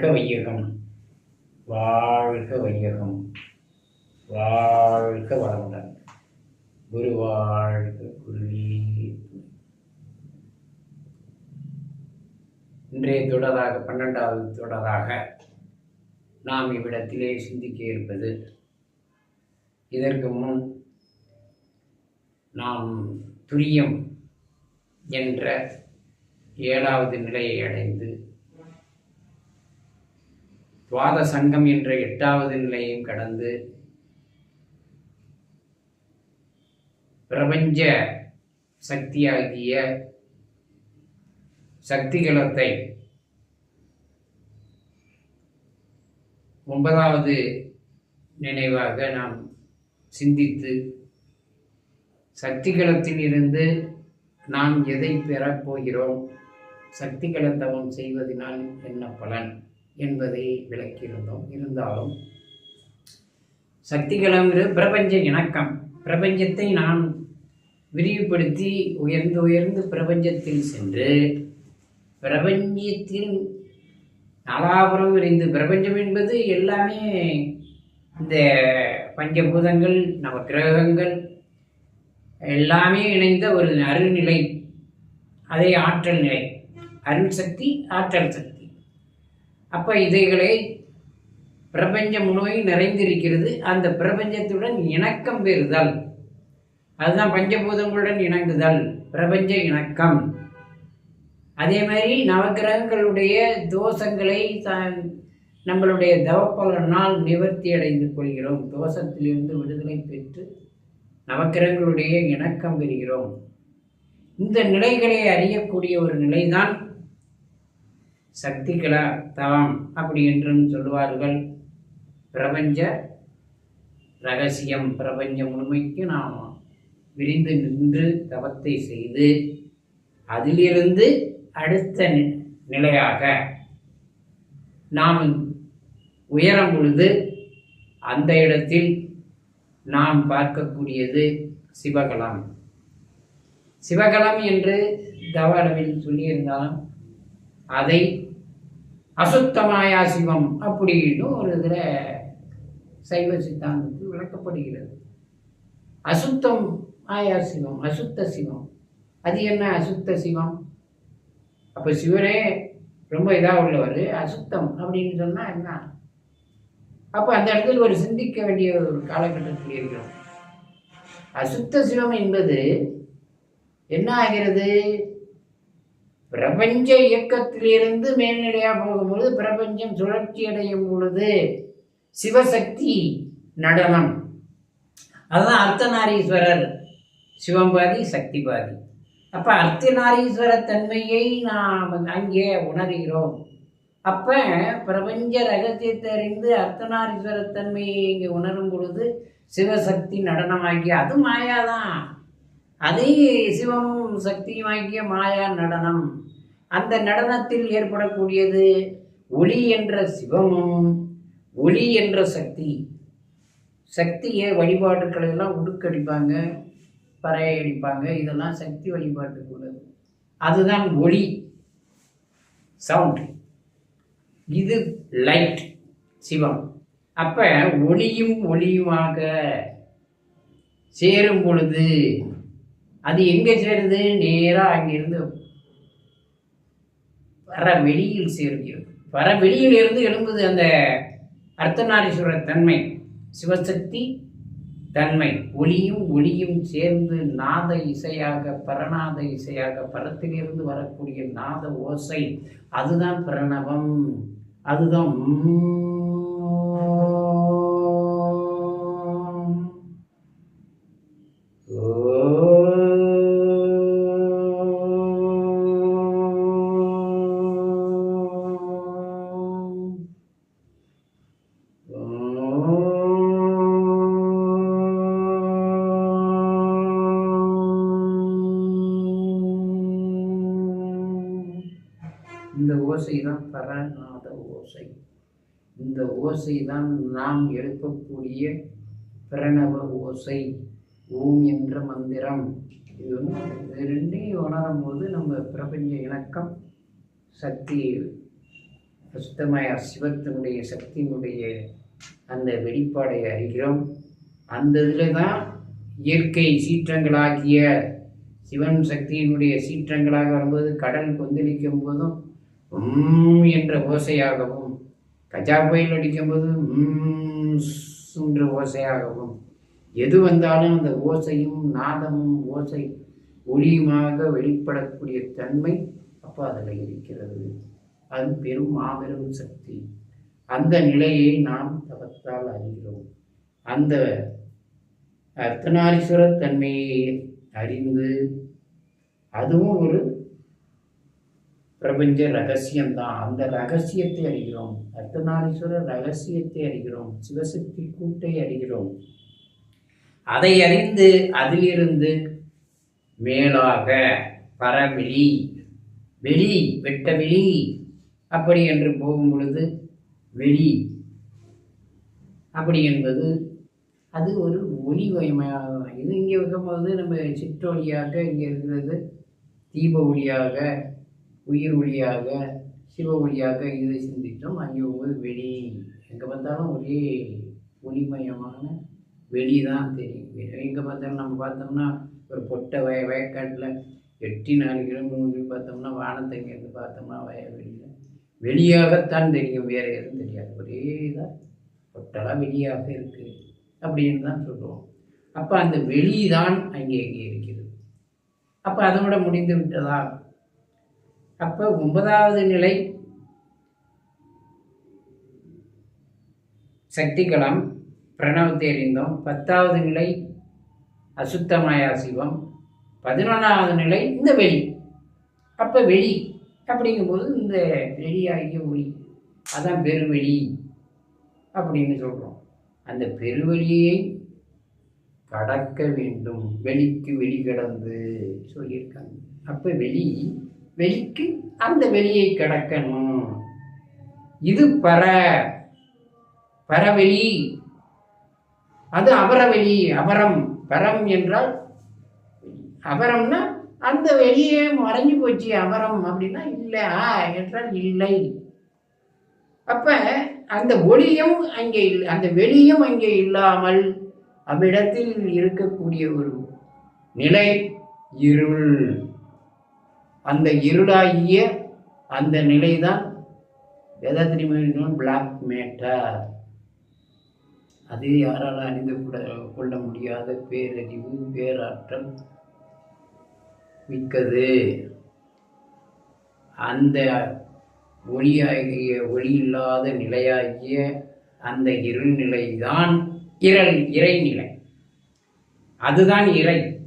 வாழ்க வையகம். வாழ்க வையகம். வாழ்க வளமுடன். குரு வாழ்க குருவே. இன்றைய தொடராக பன்னெண்டாவது தொடராக நாம் இவ்விடத்திலே சிந்திக்க இருப்பது இதற்கு முன் நாம் துரியம் என்ற ஏழாவது நிலையை அடைந்து துவாத சங்கம் என்ற எட்டாவது நிலையையும் கடந்து பிரபஞ்ச சக்தியாகிய சக்திகளத்தை ஒன்பதாவது நினைவாக நாம் சிந்தித்து சக்திகளத்திலிருந்து நாம் எதை பெறப் போகிறோம் சக்திகளத்தவம் செய்வதனால் என்ன பலன்? என்பதை விளக்கியிருந்தோம். இருந்தாலும் சக்திகளங்கிறது பிரபஞ்ச இணக்கம் பிரபஞ்சத்தை நான் விரிவுபடுத்தி உயர்ந்து உயர்ந்து பிரபஞ்சத்தில் சென்று பிரபஞ்சத்தின் நாலாபுரம் விரிந்து பிரபஞ்சம் என்பது எல்லாமே இந்த பஞ்சபூதங்கள் நவக்கிரகங்கள் எல்லாமே இணைந்த ஒரு அருள்நிலை அதே ஆற்றல் நிலை அருள் சக்தி ஆற்றல் சக்தி. அப்போ இதைகளை பிரபஞ்சம் முழுமையும் நிறைந்திருக்கிறது. அந்த பிரபஞ்சத்துடன் இணக்கம் பெறுதல். அதுதான் பஞ்சபூதங்களுடன் இணங்குதல். பிரபஞ்ச இணக்கம். அதே மாதிரி நவக்கிரகங்களுடைய தோஷங்களை நம்மளுடைய தவப்பலனால் நிவர்த்தி அடைந்து கொள்கிறோம். தோஷத்திலிருந்து விடுதலை பெற்று நவக்கிரகங்களுடைய இணக்கம் பெறுகிறோம். இந்த நிலைகளை அறியக்கூடிய ஒரு நிலைதான் சக்திகளா தவம் அப்படி என்றும் சொல்லுவார்கள். பிரபஞ்ச ரகசியம் பிரபஞ்ச முழுமைக்கு நாம் விரிந்து நின்று தவத்தை செய்து அதிலிருந்து அடுத்த நிலையாக நாம் உயரும் பொழுது அந்த இடத்தில் நாம் பார்க்கக்கூடியது சிவகலம். சிவகலம் என்று தவ அளவில் சொல்லியிருந்தாலும் அதை அசுத்தமாயா சிவம் அப்படின்னு ஒரு இதில் சைவ சித்தாந்தத்தில் விளக்கப்படுகிறது. அசுத்தம் ஆயா சிவம் அசுத்த சிவம். அது என்ன அசுத்த சிவம்? அப்போ சிவனே ரொம்ப இதாக உள்ளவர் அசுத்தம் அப்படின்னு சொன்னால் என்ன? அப்போ அந்த இடத்துல ஒரு சிந்திக்க வேண்டிய ஒரு காலகட்டத்தில் இருக்கிறோம். அசுத்த சிவம் என்பது என்ன ஆகிறது? பிரபஞ்ச இயக்கத்திலிருந்து மேல்நிலையாக போகும்பொழுது பிரபஞ்சம் சுழற்சி அடையும் பொழுது சிவசக்தி நடனம். அதுதான் அர்த்தநாரீஸ்வரர். சிவம்பாதி சக்தி பாதி அப்போ அர்த்தநாரீஸ்வர தன்மையை நாம் அங்கே உணர்கிறோம். அப்போ பிரபஞ்ச ரகசியத்தை அறிந்து அர்த்தநாரீஸ்வர தன்மையை இங்கே உணரும் பொழுது சிவசக்தி நடனமாகிய அது மாயாதான். அதே சக்தியும் சக்தியுமாகிய மாயா நடனம். அந்த நடனத்தில் ஏற்படக்கூடியது ஒளி என்ற சிவமும் ஒளி என்ற சக்தி. சக்தியை வழிபாடுகளை எல்லாம் உடுக்கடிப்பாங்க பறையடிப்பாங்க. இதெல்லாம் சக்தி வழிபாட்டுக்கு உள்ளது. அதுதான் ஒளி சவுண்ட். இது லைட் சிவம். அப்ப ஒளியும் ஒளியுமாக சேரும் பொழுது அது எங்கே சேருது? நேராக அங்கிருந்து வர வெளியில் சேர்கிறது. வர வெளியில் இருந்து எழும்புது அந்த அர்த்தநாரீஸ்வரர் தன்மை. சிவசக்தி தன்மை. ஒளியும் ஒளியும் சேர்ந்து நாத இசையாக பரநாத இசையாக பரத்திலிருந்து வரக்கூடிய நாத ஓசை. அதுதான் பிரணவம். அதுதான் இந்த ஓசை தான் பரநாத ஓசை. இந்த ஓசை தான் நாம் எழுப்பக்கூடிய பிரணவ ஓசை ஓம் என்ற மந்திரம். இது வந்து ரெண்டையும் உணரும் போது நம்ம பிரபஞ்ச இணக்கம் சக்தி அசுத்தமய சிவத்தினுடைய சக்தியினுடைய அந்த வெளிப்பாடை அறிகிறோம். அந்த இதில் தான் இயற்கை சீற்றங்களாகிய சிவன் சக்தியினுடைய சீற்றங்களாக வரும்போது கடல் கொந்தளிக்கும் போதும் உம் என்ற ஓசையாகவும் கஜா புயல் அடிக்கும்போது உம் என்ற ஓசையாகவும் எது வந்தாலும் அந்த ஓசையும் நாதமும் ஓசை ஒளியுமாக வெளிப்படக்கூடிய தன்மை அப்போ அதில் இருக்கிறது. அது பெரும் மாபெரும் சக்தி. அந்த நிலையை நாம் தவத்தால் அறிகிறோம். அந்த அர்த்தநாரீஸ்வர தன்மையை அறிந்து அதுவும் ஒரு பிரபஞ்ச ரகசியம்தான். அந்த ரகசியத்தை அறிகிறோம். அர்த்தநாரீஸ்வரர் ரகசியத்தை அறிகிறோம். சிவசக்தி கூட்டை அறிகிறோம். அதை அறிந்து அதிலிருந்து மேலாக பரவெளி வெளி வெட்ட வெளி. அப்படி என்று போகும் பொழுது வெளி. அப்படி என்பது அது ஒரு ஒளிமயமாக இது இங்கே இருக்கும்போது நம்ம சிற்றொளியாக இங்கே இருக்கிறது தீப ஒளியாக உயிர் ஒளியாக சிவ ஒளியாக இதை சிந்தித்தோம். அங்கே போகும்போது வெளி எங்கே பார்த்தாலும் ஒரே ஒளிமயமான வெளி தான் தெரியும். எங்கே பார்த்தாலும் நம்ம பார்த்தோம்னா ஒரு பொட்டை வய வயக்காட்டில் எட்டி நாலு கிலோமீட்டர் பார்த்தோம்னா வானத்தை பார்த்தோம்னா பார்த்தோம்னா வயல்வெளியில் வெளியாகத்தான் தெரியும். வேறு எதுவும் தெரியாது. ஒரே இதாக பொட்டலாக வெளியாக இருக்குது அப்படின்னு தான் சொல்லுவோம் அப்போ அந்த வெளி தான் அங்கே இங்கே இருக்கிறது. அப்போ அதோட முடிந்து விட்டதா? அப்போ ஒன்பதாவது நிலை சக்திகளம் பிரணவத்தை அறிந்தோம். பத்தாவது நிலை அசுத்தமாயா சிவம் பதினொன்றாவது நிலை இந்த வெளி. அப்போ வெளி அப்படிங்கும்போது இந்த வெளியாகிய ஒளி. அதான் பெருவெளி அப்படின்னு சொல்கிறோம் அந்த பெருவெளியை கடக்க வேண்டும். வெளிக்கு வெளி கடந்து சொல்லியிருக்காங்க. அப்போ வெளி வெளிக்கு அந்த வெளியை கடக்கணும். இது பர பரவெளி. அது அபரவெளி அபரம் பரம் என்றால் அபரம்னா அந்த வெளியே மறைஞ்சு போச்சு அபரம் அப்படின்னா இல்லை ஆ என்றால் இல்லை. அப்ப அந்த ஒளியும் அங்கே அந்த வெளியும் அங்கே இல்லாமல் அவ்விடத்தில் இருக்கக்கூடிய ஒரு நிலை இருள். அந்த இருளாகிய அந்த நிலைதான் எதை தெரியுமா பிளாக் மேட்டர் அது யாரால் அறிந்து கூட கொள்ள முடியாத பேரறிவு பேராற்றல் மிக்கது. அந்த ஒளியாகிய ஒளி இல்லாத நிலையாகிய அந்த இருள் நிலைதான் இரல் இறைநிலை. அதுதான் இறை.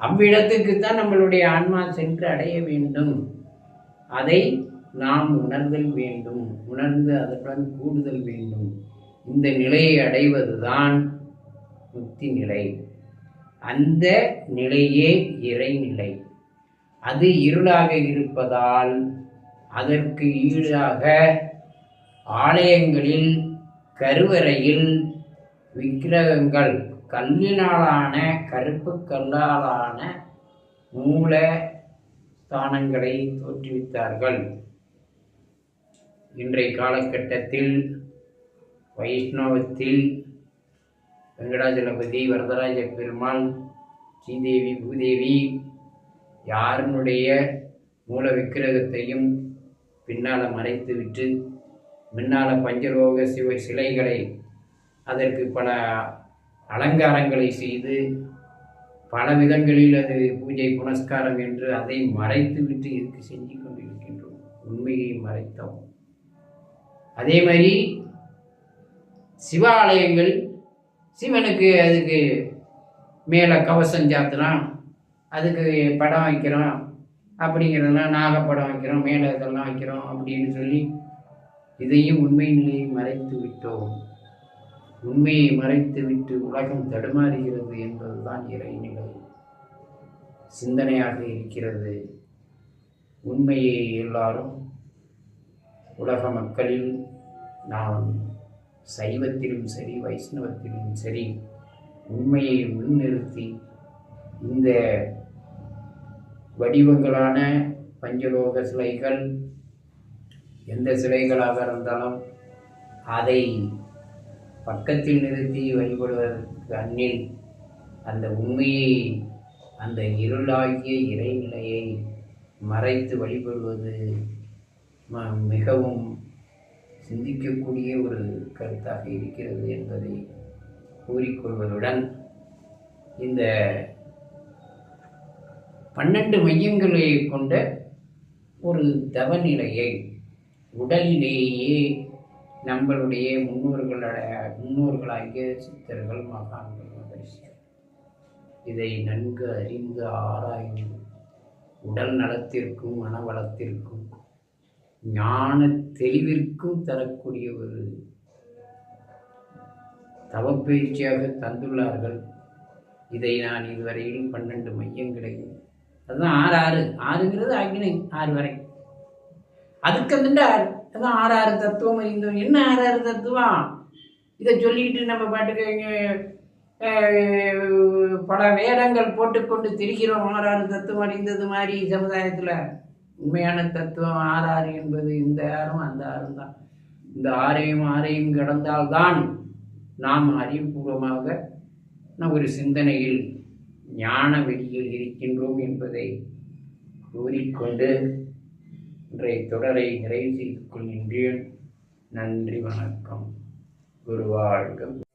அவ்விடத்துக்கு தான் நம்மளுடைய ஆன்மா சென்று அடைய வேண்டும். அதை நாம் உணர்தல் வேண்டும். உணர்ந்து அதனுடன் கூடுதல் வேண்டும். இந்த நிலையை அடைவதுதான் முக்தி நிலை. அந்த நிலையே இறைநிலை. அது இருளாக இருப்பதால் அதற்கு ஈடாக ஆலயங்களில் கருவறையில் விக்கிரகங்கள் கல்லினாலான கருப்பு கல்லாலான மூல ஸ்தானங்களை தோற்றுவித்தார்கள். இன்றைய காலகட்டத்தில் வைஷ்ணவத்தில் வெங்கடாஜலபதி வரதராஜ பெருமாள் ஸ்ரீதேவி பூதேவி யாருனுடைய மூல விக்கிரகத்தையும் பின்னால் மறைத்துவிட்டு முன்னால் பஞ்சலோக சிவ சிலைகளை அதற்கு பல அலங்காரங்களை செய்து பல விதங்களில் அது பூஜை புனஸ்காரம் என்று அதை மறைத்து விட்டு இதுக்கு செஞ்சு கொண்டிருக்கின்றோம். உண்மையை மறைத்தோம். அதே மாதிரி சிவாலயங்கள் சிவனுக்கு அதுக்கு மேலே கவசம் சாத்துறான் அதுக்கு படம் வைக்கிறோம் அப்படிங்கிறதெல்லாம் நாகப்படம் வைக்கிறோம் மேலே இதெல்லாம் வைக்கிறோம் அப்படின்னு சொல்லி இதையும் உண்மை நிலையை மறைத்து விட்டோம் உண்மையை மறைத்து விட்டு உலகம் தடுமாறுகிறது என்பதுதான் இறைநிலை சிந்தனையாக இருக்கிறது. உண்மையை எல்லாரும் உலக மக்களில் நாம் சைவத்திலும் சரி வைஷ்ணவத்திலும் சரி உண்மையை முன்னிறுத்தி இந்த வடிவங்களான பஞ்சலோக சிலைகள் எந்த சிலைகளாக இருந்தாலும் அதை பக்கத்தில் நிறுத்தி வழிபடுவதற்கு அன்னில் அந்த உண்மையை அந்த இருளாகிய இறைநிலையை மறைத்து வழிபடுவது ம- மிகவும் சிந்திக்கக்கூடிய ஒரு கருத்தாக இருக்கிறது என்பதை கூறிக்கொள்வதுடன் இந்த பன்னெண்டு மையங்களை கொண்ட ஒரு தவநிலையை உடலிலேயே நம்மளுடைய முன்னோர்களுடைய முன்னோர்களாகிய சித்தர்கள் மகான்கள் மகரிஷிகள் இதை நன்கு அறிந்து ஆராய்ந்து உடல் நலத்திற்கும் மனவளத்திற்கும் ஞான தெளிவிற்கும் தரக்கூடிய ஒரு தவப்பயிற்சியாக தந்துள்ளார்கள். இதை நான் இதுவரையில் பன்னெண்டு மையங்களையும் அதுதான் ஆறு ஆறு. ஆறுங்கிறது அக்னி ஆறு வரை. அதுக்கு வந்துட்டு ஆறு அதான் ஆறு ஆறு தத்துவம் அறிந்தோம் என்ன ஆறு ஆறு தத்துவம்? இதை சொல்லிட்டு நம்ம பாட்டுக்கு பல வேடங்கள் போட்டுக்கொண்டு திரிகிறோம். ஆறு ஆறு தத்துவம் அறிந்தது மாதிரி சமுதாயத்தில். உண்மையான தத்துவம் ஆறு ஆறு என்பது இந்த ஆறும் அந்த ஆறும் தான். இந்த ஆறையும் ஆறையும் கடந்தால்தான் நாம் அறிவுபூர்வமாக நம் ஒரு சிந்தனையில் ஞான வெளியில் இருக்கின்றோம் என்பதை கூறிக்கொண்டு இன்றைய தொடரை நிறைவு செய்து கொள்கின்றேன். நன்றி வணக்கம். குருவாழ்க.